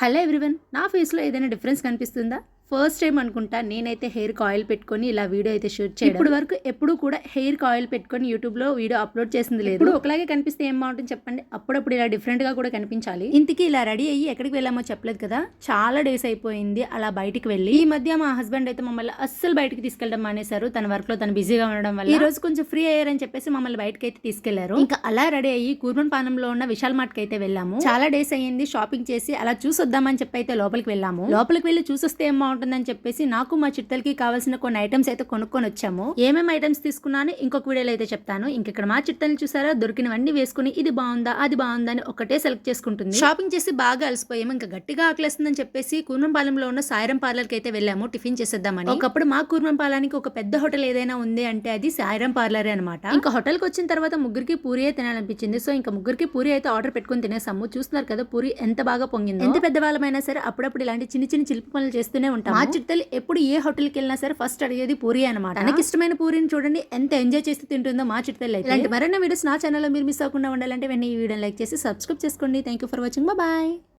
Hello everyone నా ఫేస్లో ఏదైనా డిఫరెన్స్ కనిపిస్తుందా? ఫస్ట్ టైం అనుకుంటా నేనైతే హెయిర్ ఆయిల్ పెట్టుకొని ఇలా వీడియో అయితే షూట్ చేయడం. ఇప్పుడు వరకు ఎప్పుడు కూడా హెయిర్ ఆయిల్ పెట్టుకొని యూట్యూబ్లో వీడియో అప్లోడ్ చేసింది లేదు. ఇప్పుడు ఒకలాగే కనిపిస్తే ఏం బాగుంటుంది చెప్పండి? అప్పుడప్పుడు ఇలా different గా కూడా కనిపించాలి. ఇంటికి ఇలా రెడీ అయ్యి ఎక్కడికి వెళ్ళామో చెప్పలేదు కదా? చాలా డేస్ అయిపోయింది అలా బయటికి వెళ్ళి. ఈ మధ్య మా హస్బెండ్ అయితే మమ్మల్ని అస్సలు బయటికి తీసుకెళ్ళడం మానేశారు. తన వర్క్లో తను బిజీగా ఉండడం వల్ల. ఈ రోజు కొంచెం ఫ్రీ అయ్యారని చెప్పేసి మమ్మల్ని బయటకి అయితే తీసుకెళ్ళారు. ఇంకా అలా రెడీ అయ్యి కూర్మన్ పానంలో ఉన్న విశాల్ మార్ట్కి అయితే వెళ్ళాము. చాలా డేస్ అయ్యింది షాపింగ్ చేసి అలా చూసొద్దామని చెప్పి అయితే లోపలికి వెళ్ళాము. లోపలికి వెళ్ళి చూసొస్తే ఏం బాగుంటుందని చెప్పేసి నాకు మా చిట్టలకి కావాల్సిన కొన్ని ఐటమ్స్ అయితే కొనుక్కొని వచ్చాము. ఏమేమి ఐటమ్స్ తీసుకున్నాను? ఇంకొక వీడియోలో అయితే చెప్తాను. ఇంకెక్కడ మా చిట్టల్ని చూసారా? దొరికినవన్నీ వేసుకుని ఇది బాగుందా? అది బాగుందా? అని ఒకటే సెలెక్ట్ చేసుకుంటుంది. షాపింగ్ చేసి బాగా అలసిపోయాము. ఇంకా గట్టిగా ఆకలేస్తుందని చెప్పేసి కూర్మంపాలెంలో ఉన్న సాయిరం పార్లర్కి అయితే వెళ్ళాము. టిఫిన్ చేసేద్దామని. ఒకప్పుడు మా కూర్మంపాలానికి ఒక పెద్ద హోటల్ ఏదైనా ఉంది అంటే అది సాయిరం పార్లరే అనమాట ఇంకా హోటల్కి వచ్చిన తర్వాత ముగ్గురికి పూరియే తినాలనిపించింది. సో ఇంకా ముగ్గురికి పూరి అయితే ఆర్డర్ పెట్టుకుని తినేసాము. చూస్తున్నారు కదా పూరి ఎంత బాగా పొంగింది. ఎంత పెద్దవాళ్ళమైనా సరే అప్పుడప్పుడు ఇలాంటి చిన్న చిన్న చిలిపి పనులు చేస్తూనే ఉంటాం. మా చిట్టలు ఎప్పుడు ఏ హోటల్కి వెళ్ళినా సరే ఫస్ట్ అడిగేది పూరి అనమాట తనకి ఇష్టమైన పూరిని చూడండి ఎంత ఎంజాయ్ చేస్తూ తింటుందో మా చిట్టలు అయితే. ఇలాంటి మరిన్ని వీడియోస్ నా ఛానల్లో మీరు మిస్ అవ్వకుండా ఉండాలంటే వెంటనే ఈ వీడియో లైక్ చేసి సబ్స్క్రైబ్ చేసుకోండి. Thank you for watching bye